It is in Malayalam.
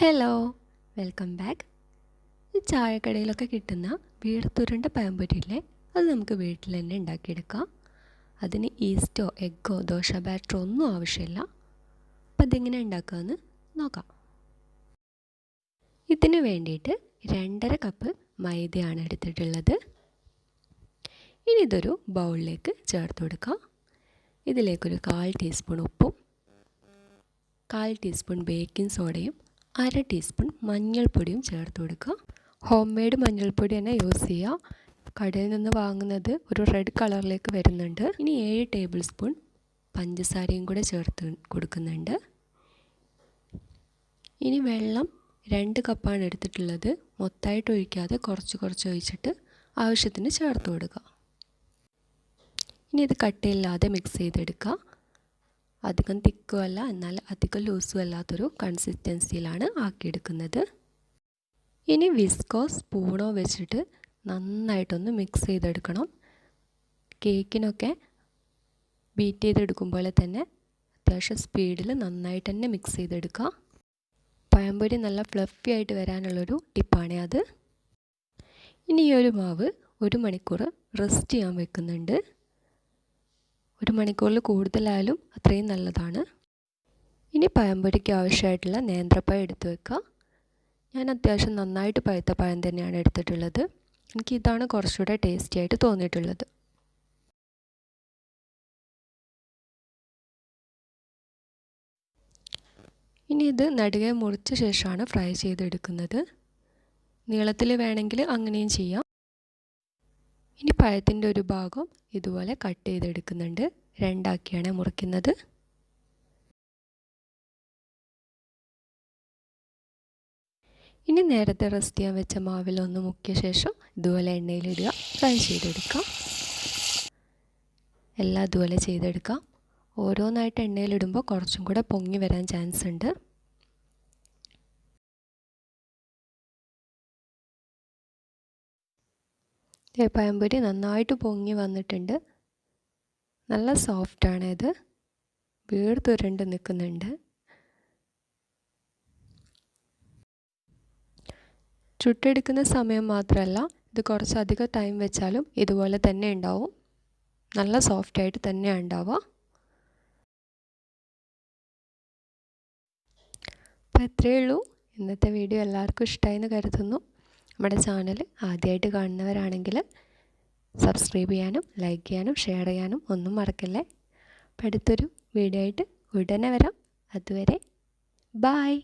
ഹലോ വെൽക്കം ബാക്ക് ഈ ചായക്കടയിലൊക്കെ കിട്ടുന്ന വീടത്തുരണ്ട പഴംപൊരിയില്ലേ അത് നമുക്ക് വീട്ടിൽ തന്നെ ഉണ്ടാക്കിയെടുക്കാം. അതിന് ഈസ്റ്റോ എഗ്ഗോ ദോശ ബാറ്ററോ ഒന്നും ആവശ്യമില്ല. അപ്പം അതെങ്ങനെ ഉണ്ടാക്കാമെന്ന് നോക്കാം. ഇതിന് വേണ്ടിയിട്ട് രണ്ടര കപ്പ് മൈദയാണ് എടുത്തിട്ടുള്ളത്. ഇനി ഇതൊരു ബൗളിലേക്ക് ചേർത്ത് കൊടുക്കാം. ഇതിലേക്കൊരു കാൽ ടീസ്പൂൺ ഉപ്പും കാൽ ടീസ്പൂൺ ബേക്കിംഗ് സോഡയും അര ടീസ്പൂൺ മഞ്ഞൾപ്പൊടിയും ചേർത്ത് കൊടുക്കുക. ഹോം മെയ്ഡ് മഞ്ഞൾപ്പൊടി തന്നെ യൂസ് ചെയ്യുക. കടയിൽ നിന്ന് വാങ്ങുന്നത് ഒരു റെഡ് കളറിലേക്ക് വരുന്നുണ്ട്. ഇനി ഏഴ് ടേബിൾ സ്പൂൺ പഞ്ചസാരയും കൂടെ ചേർത്ത് കൊടുക്കുന്നുണ്ട്. ഇനി വെള്ളം രണ്ട് കപ്പാണ് എടുത്തിട്ടുള്ളത്. മൊത്തമായിട്ട് ഒഴിക്കാതെ കുറച്ച് കുറച്ച് ഒഴിച്ചിട്ട് ആവശ്യത്തിന് ചേർത്ത് കൊടുക്കുക. ഇനി ഇത് കട്ടയില്ലാതെ മിക്സ് ചെയ്തെടുക്കുക. അധികം തിക്കും അല്ല എന്നാൽ അധികം ലൂസും അല്ലാത്തൊരു കൺസിസ്റ്റൻസിയിലാണ് ആക്കിയെടുക്കുന്നത്. ഇനി വിസ്കോ സ്പൂണോ വെച്ചിട്ട് നന്നായിട്ടൊന്ന് മിക്സ് ചെയ്തെടുക്കണം. കേക്കിനൊക്കെ ബീറ്റ് ചെയ്തെടുക്കുമ്പോൾ തന്നെ അത്യാവശ്യം സ്പീഡിൽ നന്നായിട്ട് തന്നെ മിക്സ് ചെയ്തെടുക്കുക പഴംപൊരി നല്ല ഫ്ലഫി ആയിട്ട് വരാനുള്ളൊരു ടിപ്പാണ് അത്. ഇനി ഈ ഒരു മാവ് ഒരു മണിക്കൂർ റെസ്റ്റ് ചെയ്യാൻ വെക്കുന്നുണ്ട്. ഒരു മണിക്കൂറിൽ കൂടുതലായാലും അത്രയും നല്ലതാണ്. ഇനി പഴംപൊരിക്ക് ആവശ്യമായിട്ടുള്ള നേന്ത്രപ്പഴം എടുത്തു വെക്കുക ഞാൻ അത്യാവശ്യം നന്നായിട്ട് പഴുത്ത പഴം തന്നെയാണ് എടുത്തിട്ടുള്ളത്. എനിക്ക് ഇതാണ് കുറച്ചുകൂടെ ടേസ്റ്റി ആയിട്ട് തോന്നിയിട്ടുള്ളത്. ഇനി ഇത് നടുകെ മുറിച്ച ശേഷമാണ് ഫ്രൈ ചെയ്തെടുക്കുന്നത്. നീളത്തിൽ വേണമെങ്കിൽ അങ്ങനെയും ചെയ്യാം. ഇനി പഴത്തിന്റെ ഒരു ഭാഗം ഇതുപോലെ കട്ട് ചെയ്തെടുക്കുന്നുണ്ട്. രണ്ടാക്കിയാണ് മുറിക്കുന്നത്. ഇനി നേരത്തെ റെസ്റ്റ് ചെയ്യാൻ വെച്ച മാവിലൊന്ന് മുക്കിയ ശേഷം ഇതുപോലെ എണ്ണയിലിടുക. ഫ്രൈ ചെയ്തെടുക്കാം. എല്ലാം ഇതുപോലെ ചെയ്തെടുക്കാം. ഓരോന്നായിട്ട് എണ്ണയിലിടുമ്പോൾ കുറച്ചും കൂടെ പൊങ്ങി വരാൻ ചാൻസ് ഉണ്ട്. പഴംപൊരി നന്നായിട്ട് പൊങ്ങി വന്നിട്ടുണ്ട്. നല്ല സോഫ്റ്റാണ് ഇത് വീർത്തുരണ്ട് നിൽക്കുന്നുണ്ട്. ചുട്ടെടുക്കുന്ന സമയം മാത്രമല്ല ഇത് കുറച്ചധികം ടൈം വെച്ചാലും ഇതുപോലെ തന്നെ ഉണ്ടാവും. നല്ല സോഫ്റ്റായിട്ട് തന്നെയാണ് ഉണ്ടാവുക. അപ്പോൾ ഇത്രയേ ഉള്ളൂ. ഇന്നത്തെ വീഡിയോ എല്ലാവർക്കും ഇഷ്ടമായി എന്ന് കരുതുന്നു. നമ്മുടെ ചാനൽ ആദ്യമായിട്ട് കാണുന്നവരാണെങ്കിൽ സബ്സ്ക്രൈബ് ചെയ്യാനും ലൈക്ക് ചെയ്യാനും ഷെയർ ചെയ്യാനും ഒന്നും മറക്കല്ലേ? അപ്പം അടുത്തൊരു വീഡിയോ ആയിട്ട് ഉടനെ വരാം. അതുവരെ ബായ്.